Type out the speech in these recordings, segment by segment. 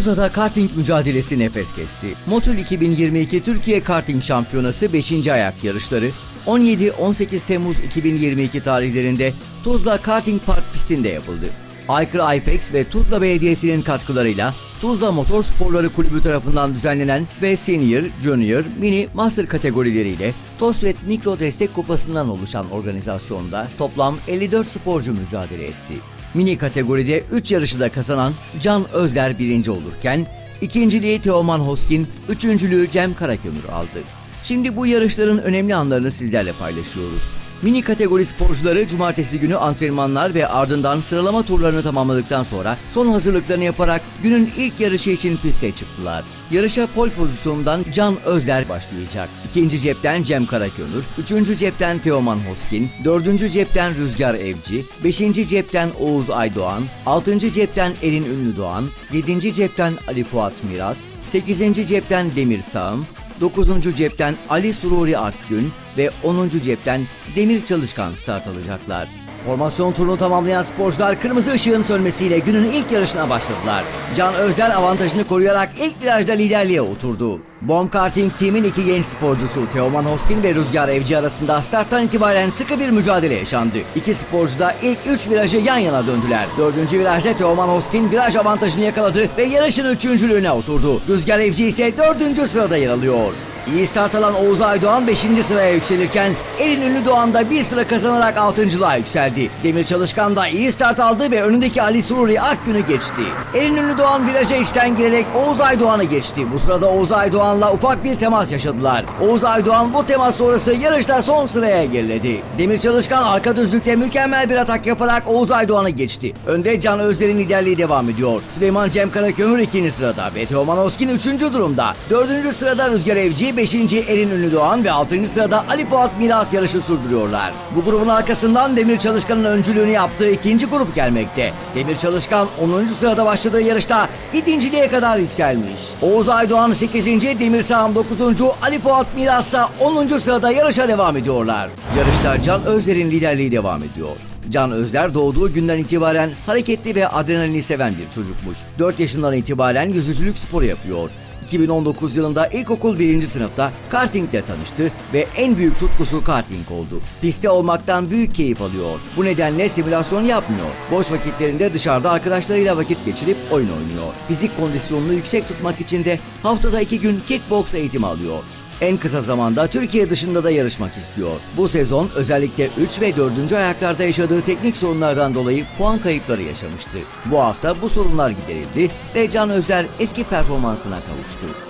Tuzla'da karting mücadelesi nefes kesti. Motul 2022 Türkiye Karting Şampiyonası 5. ayak yarışları 17-18 Temmuz 2022 tarihlerinde Tuzla Karting Park pistinde yapıldı. Aykırı IPEX ve Tuzla Belediyesi'nin katkılarıyla Tuzla Motor Sporları Kulübü tarafından düzenlenen ve Senior, Junior, Mini, Master kategorileriyle TOSVET Mikro Destek Kupası'ndan oluşan organizasyonda toplam 54 sporcu mücadele etti. Mini kategoride 3 yarışı da kazanan Can Özler birinci olurken, ikinciliği Teoman Hoskin, üçüncülüğü Cem Karakömür aldı. Şimdi bu yarışların önemli anlarını sizlerle paylaşıyoruz. Mini kategori sporcuları cumartesi günü antrenmanlar ve ardından sıralama turlarını tamamladıktan sonra son hazırlıklarını yaparak günün ilk yarışı için piste çıktılar. Yarışa pol pozisyonundan Can Özler başlayacak. İkinci cepten Cem Karakömür, üçüncü cepten Teoman Hoskin, dördüncü cepten Rüzgar Evci, beşinci cepten Oğuz Aydoğan, altıncı cepten Erin Ünlü Doğan, yedinci cepten Ali Fuat Miras, sekizinci cepten Demir Sağım, 9. cepten Ali Sururi Akgün ve 10. cepten Demir Çalışkan start alacaklar. Formasyon turunu tamamlayan sporcular kırmızı ışığın sönmesiyle günün ilk yarışına başladılar. Can Özler avantajını koruyarak ilk virajda liderliğe oturdu. Bomb Karting Team'in iki genç sporcusu Teoman Hoskin ve Rüzgar Evci arasında starttan itibaren sıkı bir mücadele yaşandı. İki sporcu da ilk üç virajı yan yana döndüler. Dördüncü virajda Teoman Hoskin viraj avantajını yakaladı ve yarışın üçüncülüğüne oturdu. Rüzgar Evci ise dördüncü sırada yer alıyor. İyi start alan Oğuz Aydoğan 5. sıraya yükselirken Elin Ünlü Doğan da bir sıra kazanarak 6.lığa yükseldi. Demir Çalışkan da iyi start aldı ve önündeki Ali Sururi Akgün'ü geçti. Elin Ünlü Doğan viraja içten girerek Oğuz Aydoğan'ı geçti. Bu sırada Oğuz Aydoğan'la ufak bir temas yaşadılar. Oğuz Aydoğan bu temas sonrası yarışta son sıraya geriledi. Demir Çalışkan arka düzlükte mükemmel bir atak yaparak Oğuz Aydoğan'ı geçti. Önde Can Özler'in liderliği devam ediyor. Süleyman Cem Karakömür ikinci sırada ve Teoman Oskin üçüncü durumda. Dördüncü sırada Rüzgar Evci, beşinci Erin Ünlü Doğan ve altıncı sırada Ali Fuat Miras yarışı sürdürüyorlar. Bu grubun arkasından Demir Çalışkan'ın öncülüğünü yaptığı ikinci grup gelmekte. Demir Çalışkan 10. sırada başladığı yarışta ikinciliğe kadar yükselmiş. Oğuz Aydoğan 8. Demir Sağım 9. Ali Fuat Miras ise 10. sırada yarışa devam ediyorlar. Yarışta Can Özler'in liderliği devam ediyor. Can Özler doğduğu günden itibaren hareketli ve adrenalini seven bir çocukmuş. 4 yaşından itibaren yüzücülük sporu yapıyor. 2019 yılında ilkokul 1. sınıfta kartingle tanıştı ve en büyük tutkusu karting oldu. Piste olmaktan büyük keyif alıyor. Bu nedenle simülasyon yapmıyor. Boş vakitlerinde dışarıda arkadaşlarıyla vakit geçirip oyun oynuyor. Fizik kondisyonunu yüksek tutmak için de haftada 2 gün kickbox eğitimi alıyor. En kısa zamanda Türkiye dışında da yarışmak istiyor. Bu sezon özellikle 3 ve 4. ayaklarda yaşadığı teknik sorunlardan dolayı puan kayıpları yaşamıştı. Bu hafta bu sorunlar giderildi ve Can Özer eski performansına kavuştu.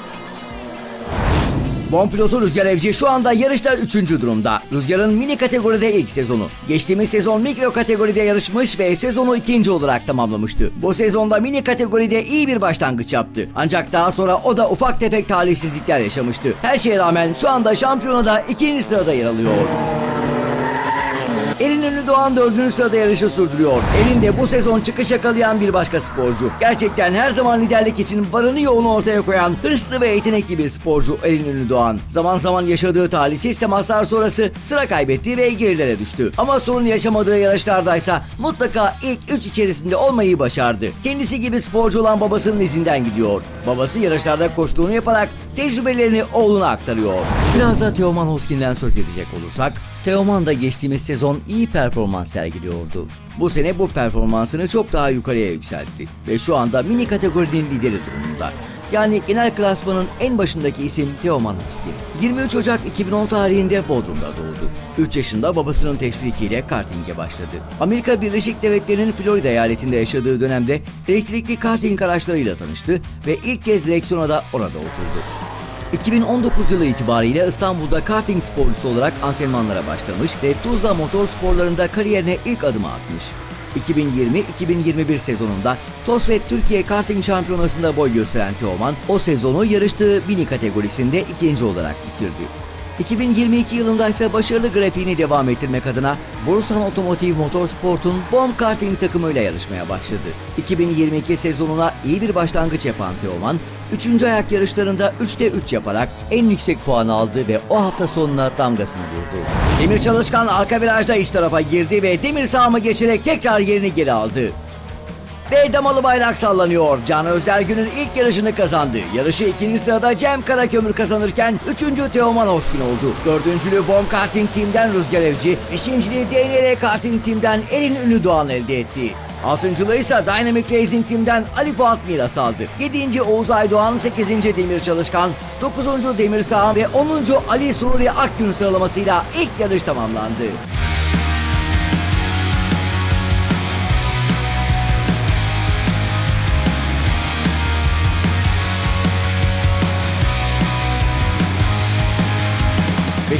Bon pilotu Rüzgar Evci şu anda yarışta 3. durumda. Rüzgar'ın mini kategoride ilk sezonu. Geçtiğimiz sezon mikro kategoride yarışmış ve sezonu ikinci olarak tamamlamıştı. Bu sezonda mini kategoride iyi bir başlangıç yaptı. Ancak daha sonra o da ufak tefek talihsizlikler yaşamıştı. Her şeye rağmen şu anda şampiyonada ikinci sırada yer alıyor. Elin Ünlü Doğan dördüncü sırada yarışı sürdürüyor. Elin de bu sezon çıkış yakalayan bir başka sporcu. Gerçekten her zaman liderlik için varını yoğunu ortaya koyan hırslı ve yetenekli bir sporcu Elin Ünlü Doğan. Zaman zaman yaşadığı talihsiz temaslar sonrası sıra kaybetti ve gerilere düştü. Ama sorun yaşamadığı yarışlardaysa mutlaka ilk üç içerisinde olmayı başardı. Kendisi gibi sporcu olan babasının izinden gidiyor. Babası yarışlarda koştuğunu yaparak tecrübelerini oğluna aktarıyor. Biraz da Teoman Hoskin'den söz edecek olursak, Teoman da geçtiğimiz sezon iyi performans sergiliyordu. Bu sene bu performansını çok daha yukarıya yükseltti ve şu anda mini kategorinin lideri durumunda. Yani genel klasmanın en başındaki isim Teoman Hoskin. 23 Ocak 2010 tarihinde Bodrum'da doğdu. 3 yaşında babasının teşvikiyle karting'e başladı. Amerika Birleşik Devletleri'nin Florida eyaletinde yaşadığı dönemde elektrikli karting araçlarıyla tanıştı ve ilk kez direksiyona da orada oturdu. 2019 yılı itibariyle İstanbul'da karting sporcusu olarak antrenmanlara başlamış ve Tuzla Motor Sporlarında kariyerine ilk adımı atmış. 2020-2021 sezonunda TOSVET Türkiye Karting Şampiyonası'nda boy gösteren Teoman, o sezonu yarıştığı mini kategorisinde ikinci olarak bitirdi. 2022 yılında ise başarılı grafiğini devam ettirmek adına Borusan Otomotiv Motorsport'un Bomb Karting takımıyla yarışmaya başladı. 2022 sezonuna iyi bir başlangıç yapan Teoman, 3. ayak yarışlarında 3'te 3 yaparak en yüksek puanı aldı ve o hafta sonuna damgasını vurdu. Demir Çalışkan arka virajda iç tarafa girdi ve demir sağımı geçerek tekrar yerini geri aldı. Ve damalı bayrak sallanıyor. Can Özer günün ilk yarışını kazandı. Yarışı ikinci sırada Cem Karakömür kazanırken üçüncü Teoman Oskin oldu. Dördüncülüğü Bomb Karting Team'den Rüzgar Evci, beşinciliği DNR Karting Team'den Erin Ünlü Doğan elde etti. Altıncılığı ise Dynamic Racing Team'den Ali Fuat Miras aldı. Yedinci Oğuz Aydoğan, sekizinci Demir Çalışkan, dokuzuncu Demir Sağan ve onuncu Ali Sururi Akgün sıralamasıyla ilk yarış tamamlandı.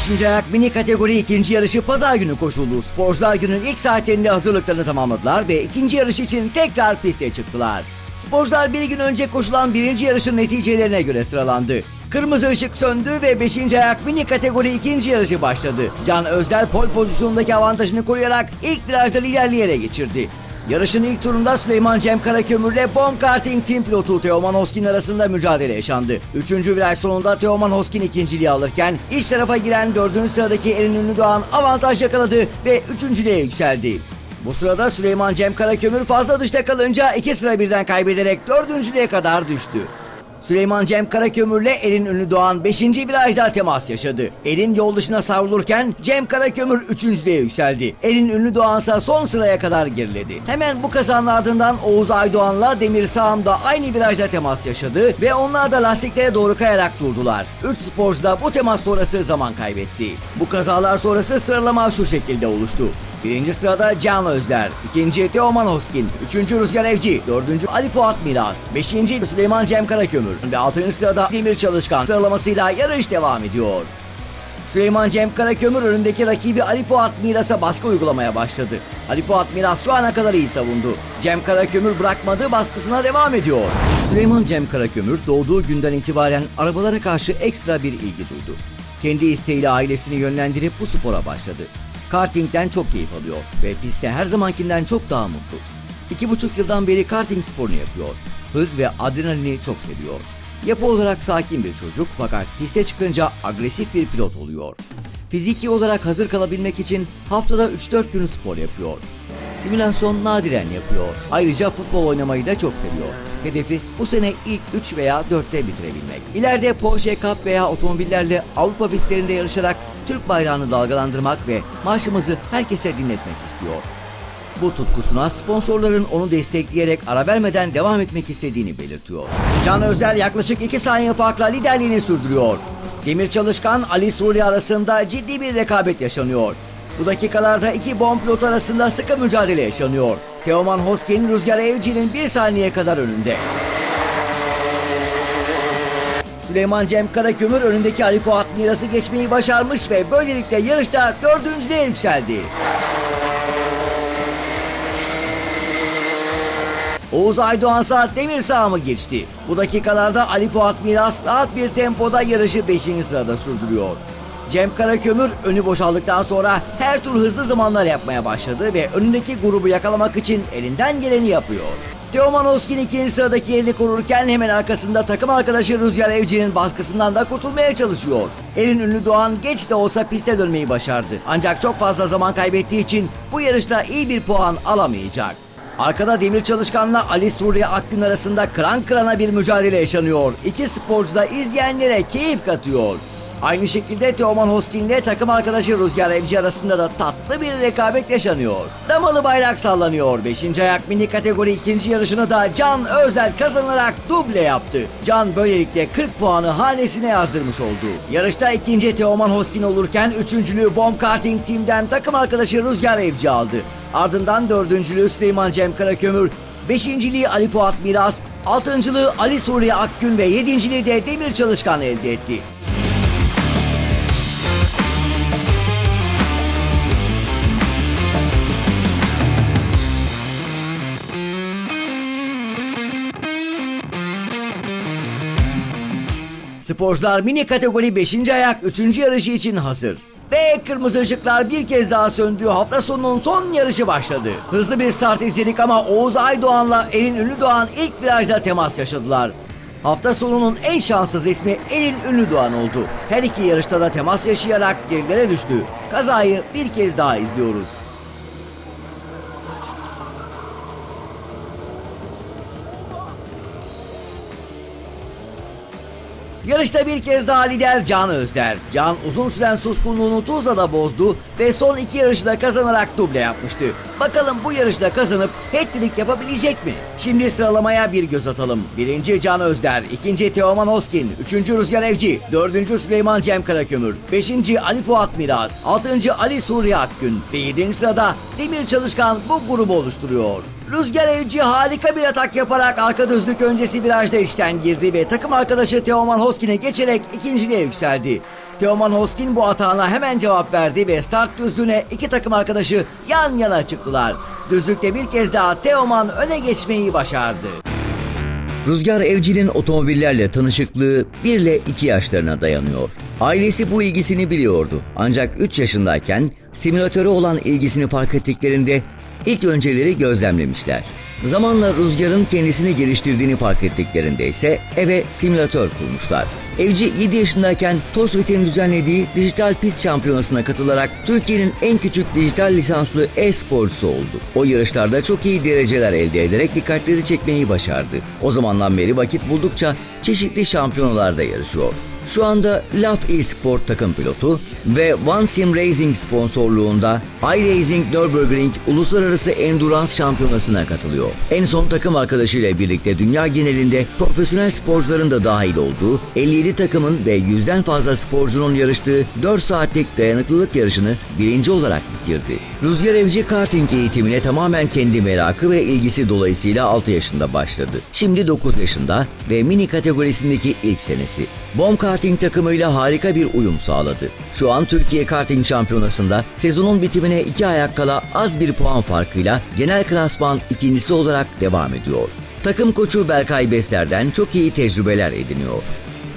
Beşinci ayak mini kategori ikinci yarışı pazar günü koşuldu. Sporcular günün ilk saatlerinde hazırlıklarını tamamladılar ve ikinci yarış için tekrar piste çıktılar. Sporcular bir gün önce koşulan birinci yarışın neticelerine göre sıralandı. Kırmızı ışık söndü ve 5. ayak mini kategori ikinci yarışı başladı. Can Özler pol pozisyonundaki avantajını koruyarak ilk virajda liderliğe geçirdi. Yarışın ilk turunda Süleyman Cem Karakömür ile Bon Karting Team pilotu Teoman Hoskin arasında mücadele yaşandı. Üçüncü viraj sonunda Teoman Hoskin ikinciliği alırken iç tarafa giren dördüncü sıradaki Erin Ünlü Doğan avantaj yakaladı ve üçüncülüğe yükseldi. Bu sırada Süleyman Cem Karakömür fazla dışta kalınca iki sıra birden kaybederek dördüncülüğe kadar düştü. Süleyman Cem Karakömür'le Erin Ünlü Doğan 5. virajda temas yaşadı. Erin yol dışına savrulurken Cem Karakömür 3. yükseldi. Erin Ünlü Doğan ise son sıraya kadar geriledi. Hemen bu kazanın ardından Oğuz Aydoğan'la Demir Sağım da aynı virajda temas yaşadı ve onlar da lastiklere doğru kayarak durdular. 3 sporcu da bu temas sonrası zaman kaybetti. Bu kazalar sonrası sıralama şu şekilde oluştu. Birinci sırada Can Özler, ikinci Teoman Hoskin, üçüncü Rüzgar Evci, dördüncü Ali Fuat Miras, beşinci Süleyman Cem Karakömür ve altıncı sırada Demir Çalışkan sıralamasıyla yarış devam ediyor. Süleyman Cem Karakömür önündeki rakibi Ali Fuat Miras'a baskı uygulamaya başladı. Ali Fuat Miras şu ana kadar iyi savundu. Cem Karakömür bırakmadı baskısına devam ediyor. Süleyman Cem Karakömür doğduğu günden itibaren arabalara karşı ekstra bir ilgi duydu. Kendi isteğiyle ailesini yönlendirip bu spora başladı. Kartingden çok keyif alıyor ve pistte her zamankinden çok daha mutlu. İki buçuk yıldan beri karting sporunu yapıyor. Hız ve adrenalini çok seviyor. Yapı olarak sakin bir çocuk fakat piste çıkınca agresif bir pilot oluyor. Fiziki olarak hazır kalabilmek için haftada 3-4 gün spor yapıyor. Simülasyon nadiren yapıyor. Ayrıca futbol oynamayı da çok seviyor. Hedefi bu sene ilk 3 veya 4'te bitirebilmek. İleride Porsche Cup veya otomobillerle Avrupa pistlerinde yarışarak Türk bayrağını dalgalandırmak ve marşımızı herkese dinletmek istiyor. Bu tutkusuna sponsorların onu destekleyerek ara vermeden devam etmek istediğini belirtiyor. Can Özel yaklaşık 2 saniye farkla liderliğini sürdürüyor. Demir Çalışkan Ali Suri arasında ciddi bir rekabet yaşanıyor. Bu dakikalarda iki bomb pilot arasında sıkı mücadele yaşanıyor. Teoman Hoskin Rüzgar Evci'nin bir saniye kadar önünde. Süleyman Cem Karakömür önündeki Ali Fuat Miras'ı geçmeyi başarmış ve böylelikle yarışta dördüncüye yükseldi. Oğuz Aydoğan saat demir sahamı geçti. Bu dakikalarda Ali Fuat Miras rahat bir tempoda yarışı 5. sırada sürdürüyor. Cem Karakömür önü boşaldıktan sonra her tur hızlı zamanlar yapmaya başladı ve önündeki grubu yakalamak için elinden geleni yapıyor. Teoman Oskin ikinci sıradaki yerini korurken hemen arkasında takım arkadaşı Rüzgar Evci'nin baskısından da kurtulmaya çalışıyor. Erin Ünlü Doğan geç de olsa piste dönmeyi başardı. Ancak çok fazla zaman kaybettiği için bu yarışta iyi bir puan alamayacak. Arkada Demir Çalışkan'la Ali Suriye Akgün arasında kıran kırana bir mücadele yaşanıyor. İki sporcu da izleyenlere keyif katıyor. Aynı şekilde Teoman Hoskin ile takım arkadaşı Rüzgar Evci arasında da tatlı bir rekabet yaşanıyor. Damalı bayrak sallanıyor. 5. ayak mini kategori ikinci yarışını da Can Özler kazanarak duble yaptı. Can böylelikle 40 puanı hanesine yazdırmış oldu. Yarışta ikinci Teoman Hoskin olurken üçüncülüğü Bomb Karting Team'den takım arkadaşı Rüzgar Evci aldı. Ardından dördüncülüğü Süleyman Cem Karakömür, beşinciliği Ali Fuat Miras, altıncılığı Ali Suriye Akgün ve yedinciliği de Demir Çalışkan elde etti. Sporcular mini kategori 5. ayak 3. yarışı için hazır. Ve kırmızı ışıklar bir kez daha söndü. Hafta sonunun son yarışı başladı. Hızlı bir start izledik ama Oğuz Aydoğan'la Elin Ünlü Doğan ilk virajda temas yaşadılar. Hafta sonunun en şanssız ismi Elin Ünlü Doğan oldu. Her iki yarışta da temas yaşayarak gerilere düştü. Kazayı bir kez daha izliyoruz. Yarışta bir kez daha lider Can Özder. Can uzun süren suskunluğunu Tuzla'da bozdu ve son iki yarışı da kazanarak duble yapmıştı. Bakalım bu yarışta kazanıp hat-trick yapabilecek mi? Şimdi sıralamaya bir göz atalım. Birinci Can Özder, ikinci Teoman Oskin, üçüncü Rüzgar Evci, dördüncü Süleyman Cem Karakömür, beşinci Ali Fuat Miraz, altıncı Ali Suriye Akgün ve yedinci sırada Demir Çalışkan bu grubu oluşturuyor. Rüzgar Evci harika bir atak yaparak arka düzlük öncesi virajda içten girdi ve takım arkadaşı Teoman Hoskin'e geçerek ikinciliğe yükseldi. Teoman Hoskin bu atağına hemen cevap verdi ve start düzlüğüne iki takım arkadaşı yan yana çıktılar. Düzlükte bir kez daha Teoman öne geçmeyi başardı. Rüzgar Evci'nin otomobillerle tanışıklığı 1 ile 2 yaşlarına dayanıyor. Ailesi bu ilgisini biliyordu. Ancak 3 yaşındayken simülatörü olan ilgisini fark ettiklerinde ilk önceleri gözlemlemişler. Zamanla Rüzgar'ın kendisini geliştirdiğini fark ettiklerinde ise eve simülatör kurmuşlar. Evci 7 yaşındayken TOSVIT'in düzenlediği dijital pist şampiyonasına katılarak Türkiye'nin en küçük dijital lisanslı e-sporcusu oldu. O yarışlarda çok iyi dereceler elde ederek dikkatleri çekmeyi başardı. O zamandan beri vakit buldukça çeşitli şampiyonalarda yarışıyor. Şu anda Laf e-sport takım pilotu ve One Sim Racing sponsorluğunda iRacing Nürburgring Uluslararası Endurance Şampiyonası'na katılıyor. En son takım arkadaşıyla birlikte dünya genelinde profesyonel sporcuların da dahil olduğu 57 takımın ve yüzden fazla sporcunun yarıştığı 4 saatlik dayanıklılık yarışını birinci olarak bitirdi. Rüzgar Evci karting eğitimine tamamen kendi merakı ve ilgisi dolayısıyla 6 yaşında başladı. Şimdi 9 yaşında ve mini kategorisindeki ilk senesi. Bomb Karting takımıyla harika bir uyum sağladı. Şu an Türkiye Karting Şampiyonası'nda sezonun bitimine 2 ayak kala az bir puan farkıyla genel klasman ikincisi olarak devam ediyor. Takım koçu Berkay Besler'den çok iyi tecrübeler ediniyor.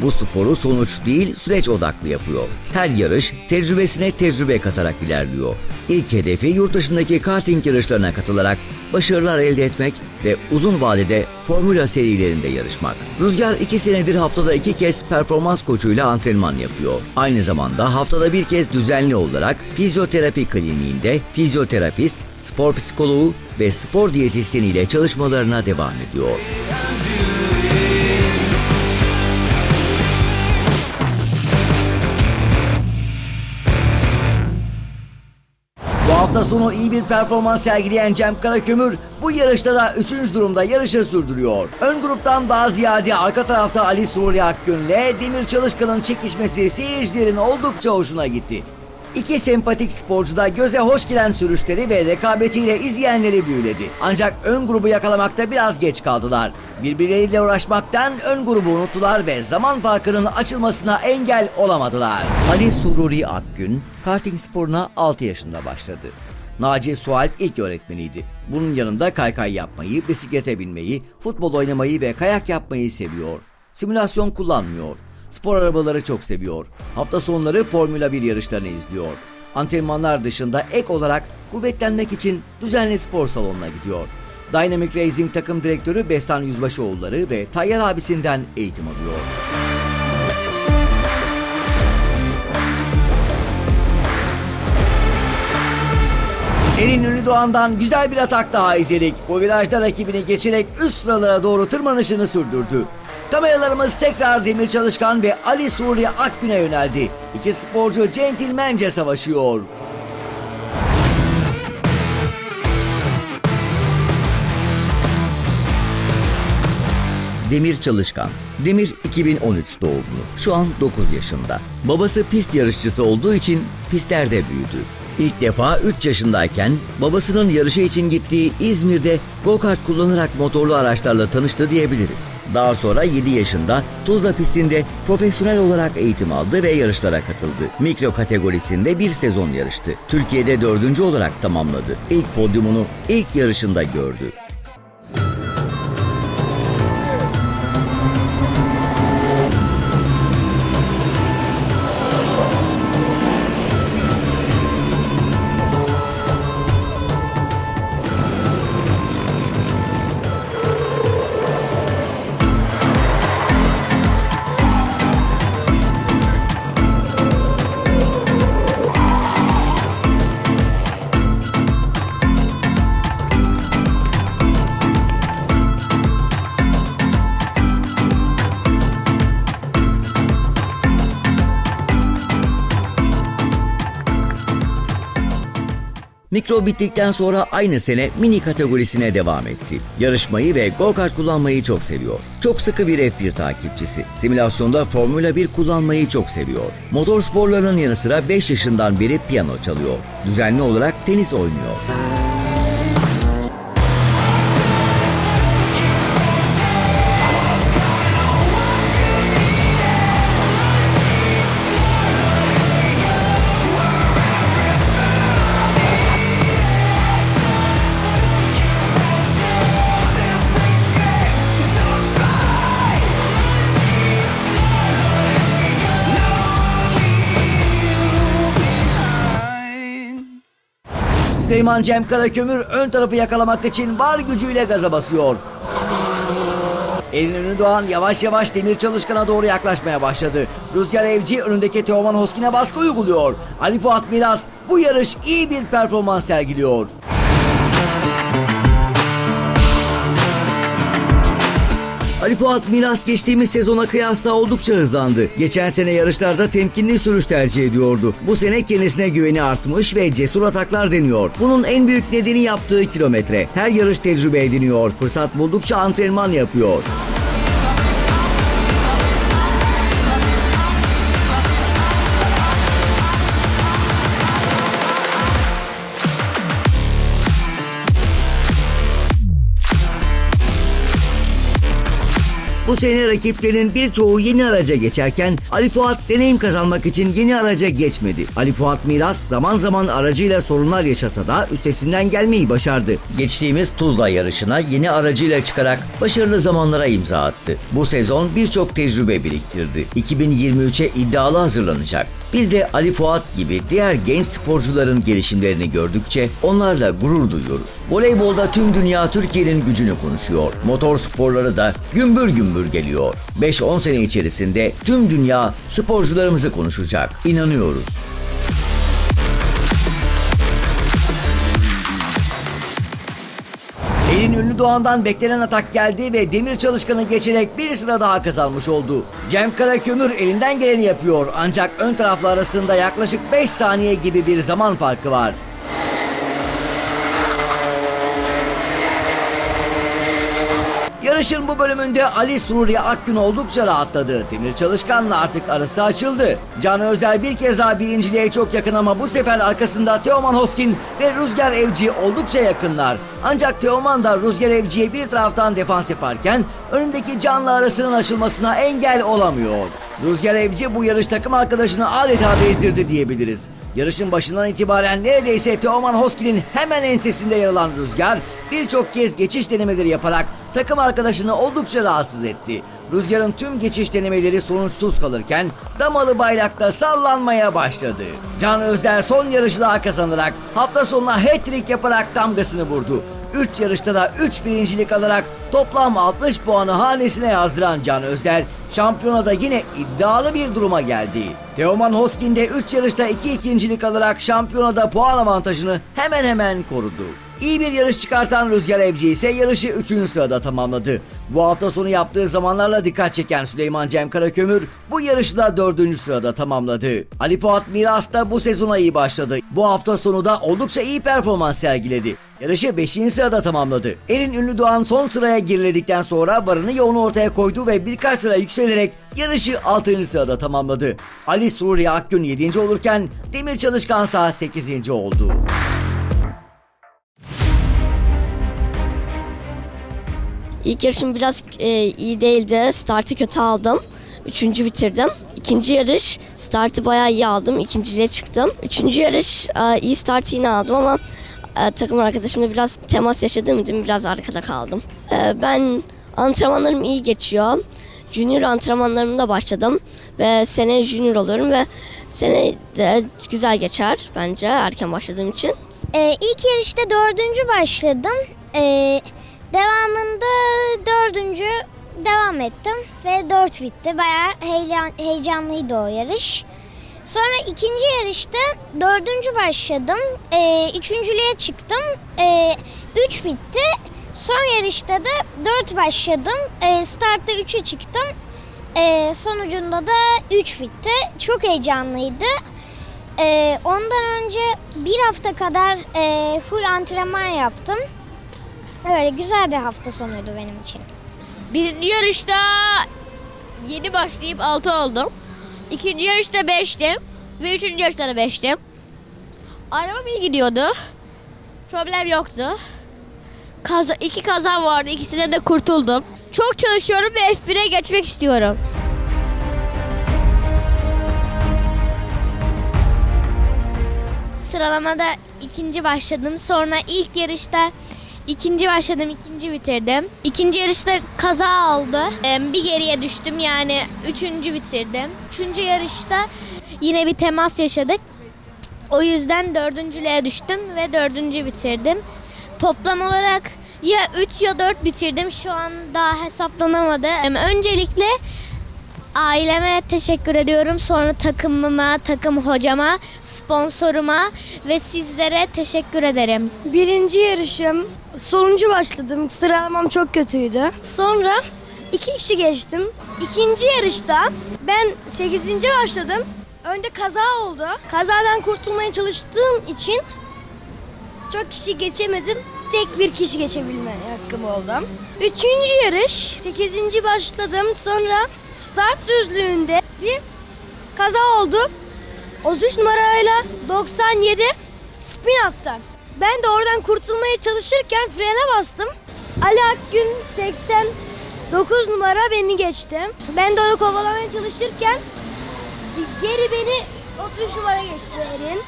Bu sporu sonuç değil süreç odaklı yapıyor. Her yarış tecrübesine tecrübe katarak ilerliyor. İlk hedefi yurt dışındaki karting yarışlarına katılarak başarılar elde etmek ve uzun vadede formula serilerinde yarışmak. Rüzgar iki senedir haftada iki kez performans koçuyla antrenman yapıyor. Aynı zamanda haftada bir kez düzenli olarak fizyoterapi kliniğinde fizyoterapist, spor psikoloğu ve spor diyetisyeniyle çalışmalarına devam ediyor. Hafta sonu iyi bir performans sergileyen Cem Karakömür bu yarışta da 3. durumda yarışı sürdürüyor. Ön gruptan daha ziyade arka tarafta Ali Suriye Akgün'le Demir Çalışkan'ın çekişmesi seyircilerin oldukça hoşuna gitti. İki sempatik sporcu da göze hoş gelen sürüşleri ve rekabetiyle izleyenleri büyüledi. Ancak ön grubu yakalamakta biraz geç kaldılar. Birbirleriyle uğraşmaktan ön grubu unuttular ve zaman farkının açılmasına engel olamadılar. Ali Sururi Akgün, karting sporuna 6 yaşında başladı. Naci Sualp ilk öğretmeniydi. Bunun yanında kaykay yapmayı, bisiklete binmeyi, futbol oynamayı ve kayak yapmayı seviyor. Simülasyon kullanmıyor. Spor arabaları çok seviyor. Hafta sonları Formula 1 yarışlarını izliyor. Antrenmanlar dışında ek olarak kuvvetlenmek için düzenli spor salonuna gidiyor. Dynamic Racing takım direktörü Bestan Yüzbaşıoğulları ve Tayyar abisinden eğitim alıyor. Erin Ünlü Doğan'dan güzel bir atak daha izledik. Bu virajda rakibini geçerek üst sıralara doğru tırmanışını sürdürdü. Kameralarımız tekrar Demir Çalışkan ve Ali Suriye Akgün'e yöneldi. İki sporcu centilmence savaşıyor. Demir Çalışkan. Demir 2013 doğumlu. Şu an 9 yaşında. Babası pist yarışçısı olduğu için pistlerde büyüdü. İlk defa 3 yaşındayken babasının yarışı için gittiği İzmir'de go-kart kullanarak motorlu araçlarla tanıştı diyebiliriz. Daha sonra 7 yaşında Tuzla pistinde profesyonel olarak eğitim aldı ve yarışlara katıldı. Mikro kategorisinde bir sezon yarıştı. Türkiye'de dördüncü olarak tamamladı. İlk podyumunu ilk yarışında gördü. Mikro bittikten sonra aynı sene mini kategorisine devam etti. Yarışmayı ve go-kart kullanmayı çok seviyor. Çok sıkı bir F1 takipçisi. Simülasyonda Formula 1 kullanmayı çok seviyor. Motor sporlarının yanı sıra 5 yaşından beri piyano çalıyor. Düzenli olarak tenis oynuyor. Süleyman Cem Karakömür ön tarafı yakalamak için var gücüyle gaza basıyor. Elin önü Doğan yavaş yavaş Demir Çalışkan'a doğru yaklaşmaya başladı. Rüzgar Evci önündeki Teoman Hoskin'e baskı uyguluyor. Ali Fuat Miras bu yarış iyi bir performans sergiliyor. Ali Fuat Milas geçtiğimiz sezona kıyasla oldukça hızlandı. Geçen sene yarışlarda temkinli sürüş tercih ediyordu. Bu sene kendisine güveni artmış ve cesur ataklar deniyor. Bunun en büyük nedeni yaptığı kilometre. Her yarış tecrübe ediniyor. Fırsat buldukça antrenman yapıyor. Bu sene rakiplerinin birçoğu yeni araca geçerken Ali Fuat deneyim kazanmak için yeni araca geçmedi. Ali Fuat Miras zaman zaman aracıyla sorunlar yaşasa da üstesinden gelmeyi başardı. Geçtiğimiz Tuzla yarışına yeni aracıyla çıkarak başarılı zamanlara imza attı. Bu sezon birçok tecrübe biriktirdi. 2023'e iddialı hazırlanacak. Biz de Ali Fuat gibi diğer genç sporcuların gelişimlerini gördükçe onlarla gurur duyuyoruz. Voleybolda tüm dünya Türkiye'nin gücünü konuşuyor. Motor sporları da gümbür gümbür geliyor. 5-10 sene içerisinde tüm dünya sporcularımızı konuşacak. İnanıyoruz. Elin ünlü Doğan'dan beklenen atak geldi ve Demir Çalışkan'ı geçerek bir sıra daha kazanmış oldu. Cem Karakömür elinden geleni yapıyor ancak ön taraflı arasında yaklaşık 5 saniye gibi bir zaman farkı var. Yarışın bu bölümünde Ali Sururi Akgün oldukça rahatladı. Demir Çalışkan'la artık arası açıldı. Can Özer bir kez daha birinciliğe çok yakın ama bu sefer arkasında Teoman Hoskin ve Rüzgar Evci oldukça yakınlar. Ancak Teoman da Rüzgar Evci'ye bir taraftan defans yaparken önündeki Can'la arasının açılmasına engel olamıyor. Rüzgar Evci bu yarış takım arkadaşını adeta bezdirdi diyebiliriz. Yarışın başından itibaren neredeyse Teoman Hoskin'in hemen ensesinde yer alan Rüzgar birçok kez geçiş denemeleri yaparak takım arkadaşını oldukça rahatsız etti. Rüzgar'ın tüm geçiş denemeleri sonuçsuz kalırken damalı bayrakta sallanmaya başladı. Can Özler son yarışı daha kazanarak hafta sonuna hat-trick yaparak damgasını vurdu. 3 yarışta da 3 birincilik alarak toplam 60 puanı hanesine yazdıran Can Özler şampiyonada yine iddialı bir duruma geldi. Teoman Hoskin de 3 yarışta 2 ikincilik alarak şampiyonada puan avantajını hemen hemen korudu. İyi bir yarış çıkartan Rüzgar Evci ise yarışı 3. sırada tamamladı. Bu hafta sonu yaptığı zamanlarla dikkat çeken Süleyman Cem Karakömür bu yarışı da 4. sırada tamamladı. Ali Fuat Miras da bu sezona iyi başladı. Bu hafta sonu da oldukça iyi performans sergiledi. Yarışı 5. sırada tamamladı. Elin ünlü Doğan son sıraya geriledikten sonra varını yoğunu ortaya koydu ve birkaç sıra yükselerek yarışı 6. sırada tamamladı. Ali Suriye Akgün 7. olurken Demir Çalışkan ise 8. oldu. İlk yarışım biraz e, iyi değildi. Startı kötü aldım. Üçüncü bitirdim. İkinci yarış startı bayağı iyi aldım. İkinciliğe çıktım. Üçüncü yarış e, iyi startı yine aldım ama e, takım arkadaşımla biraz temas yaşadığım için biraz arkada kaldım. E, ben antrenmanlarım iyi geçiyor. Junior antrenmanlarımda başladım ve sene junior oluyorum ve sene de güzel geçer bence erken başladığım için. Ee, ilk yarışta dördüncü başladım. Ee, devamında dördüncü devam ettim ve dört bitti. Bayağı heyecan, heyecanlıydı o yarış. Sonra ikinci yarışta dördüncü başladım. Ee, üçüncülüğe çıktım. Ee, üç bitti. Son yarışta da dört başladım. Ee, startta üçe çıktım. Ee, sonucunda da üç bitti. Çok heyecanlıydı. Ee, ondan önce bir hafta kadar e, full antrenman yaptım. Öyle güzel bir hafta sonuydu benim için. Birinci yarışta 7 başlayıp 6 oldum. İkinci yarışta 5'tim. Ve üçüncü yarışta da 5'tim. Arabam iyi gidiyordu. Problem yoktu. Kaza, iki kaza vardı. İkisinden de kurtuldum. Çok çalışıyorum ve F1'e geçmek istiyorum. Sıralamada ikinci başladım. Sonra ilk yarışta ikinci başladım, ikinci bitirdim. İkinci yarışta kaza oldu. Ee, Bir geriye düştüm yani üçüncü bitirdim. Üçüncü yarışta yine bir temas yaşadık. O yüzden dördüncülüğe düştüm ve dördüncü bitirdim. Toplam olarak ya 3 ya 4 bitirdim. Şu an daha hesaplanamadı. Ee, Öncelikle Aileme teşekkür ediyorum. Sonra takımıma, takım hocama, sponsoruma ve sizlere teşekkür ederim. Birinci yarışım sonuncu başladım. Sıralamam çok kötüydü. Sonra iki kişi geçtim. İkinci yarışta ben 8. başladım. Önde kaza oldu. Kazadan kurtulmaya çalıştığım için çok kişi geçemedim. Tek bir kişi geçebilme hakkım oldu. Üçüncü yarış 8. başladım. Sonra start düzlüğünde bir kaza oldu. 33 numarayla 97 spin attı. Ben de oradan kurtulmaya çalışırken frene bastım. Ali Akgün 89 numara beni geçti. Ben de onu kovalamaya çalışırken geri beni 33 numara geçti Erin.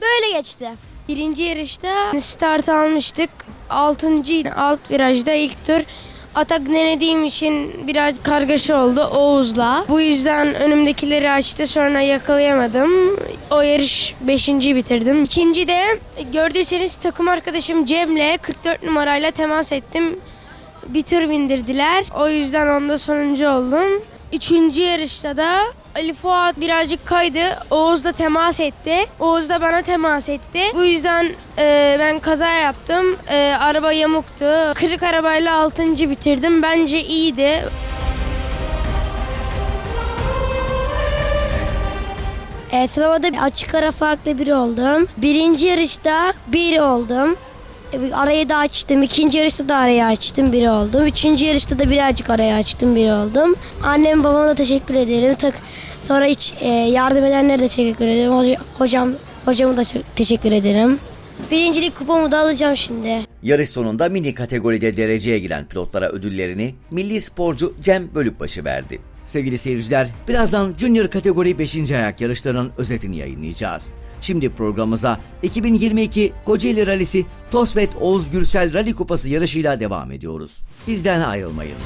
Böyle geçti. Birinci yarışta start almıştık. Altıncı alt virajda ilk tur atak denediğim için biraz kargaşa oldu Oğuz'la. Bu yüzden önümdekileri açtı sonra yakalayamadım. O yarış 5. bitirdim. İkinci de gördüyseniz takım arkadaşım Cem'le 44 numarayla temas ettim. Bir tur bindirdiler. O yüzden onda sonuncu oldum. Üçüncü yarışta da Ali Fuat birazcık kaydı. Oğuz da temas etti. Oğuz da bana temas etti. Bu yüzden e, ben kaza yaptım. E, araba yamuktu. Kırık arabayla altıncı bitirdim. Bence iyiydi. E, bir açık ara farklı biri oldum. Birinci yarışta bir oldum. E, Arayı da açtım. İkinci yarışta da arayı açtım. Biri oldum. Üçüncü yarışta da birazcık arayı açtım. Biri oldum. Annem babama da teşekkür ederim. Tak, sonra hiç e, yardım edenlere de teşekkür ederim. Hoca- hocam, hocamı da çok teşekkür ederim. Birincilik kupamı da alacağım şimdi. Yarış sonunda mini kategoride dereceye giren pilotlara ödüllerini milli sporcu Cem Bölükbaşı verdi. Sevgili seyirciler, birazdan Junior kategori 5. ayak yarışlarının özetini yayınlayacağız. Şimdi programımıza 2022 Kocaeli Rallisi Tosvet Oğuz Gürsel Rally Kupası yarışıyla devam ediyoruz. Bizden ayrılmayın.